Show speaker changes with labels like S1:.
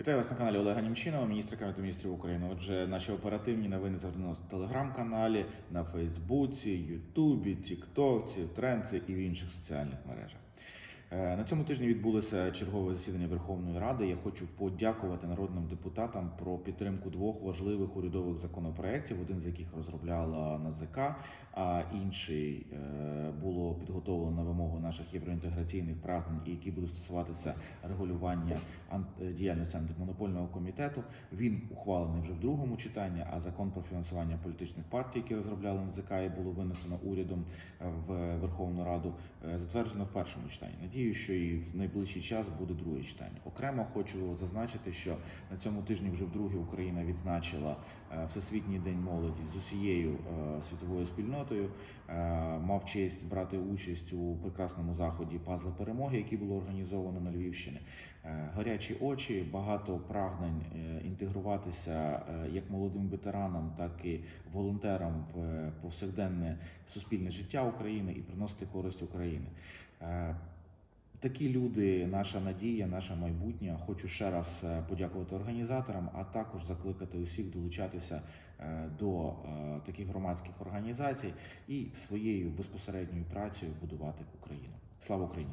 S1: Вітаю вас на каналі Олега Німчинова, міністра Кабінету міністрів України. Отже, наші оперативні новини завжди в телеграм-каналі, на Фейсбуці, Ютубі, Тіктоці, Тренці і в інших соціальних мережах. Е, На цьому тижні відбулося чергове засідання Верховної Ради. Я хочу подякувати народним депутатам про підтримку двох важливих урядових законопроєктів, один з яких розробляла НАЗК, а інший е, було підготовлено на вимогу наших євроінтеграційних прагнень, які будуть стосуватися регулювання ан- діяльності антимонопольного комітету. Він ухвалений вже в другому читанні. А закон про фінансування політичних партій, який розробляли НЗК, і було винесено урядом е, в Верховну Раду, е, затверджено в першому читанні. Надію, що і в найближчий час буде друге читання. Окремо хочу зазначити, що на цьому тижні вже вдруге Україна відзначила е, Всесвітній день молоді з усією е, світовою спільнотою. Е, Мав честь брати участь у прекрасному заході Пазли перемоги, який було організовано на Львівщині. Гарячі очі, багато прагнень інтегруватися як молодим ветеранам, так і волонтерам в повсякденне суспільне життя України і приносити користь Україні. Такі люди, наша надія, наше майбутнє. Хочу ще раз е, подякувати організаторам, а також закликати усіх долучатися е, до е, таких громадських організацій і своєю безпосередньою працею будувати Україну. Слава Україні!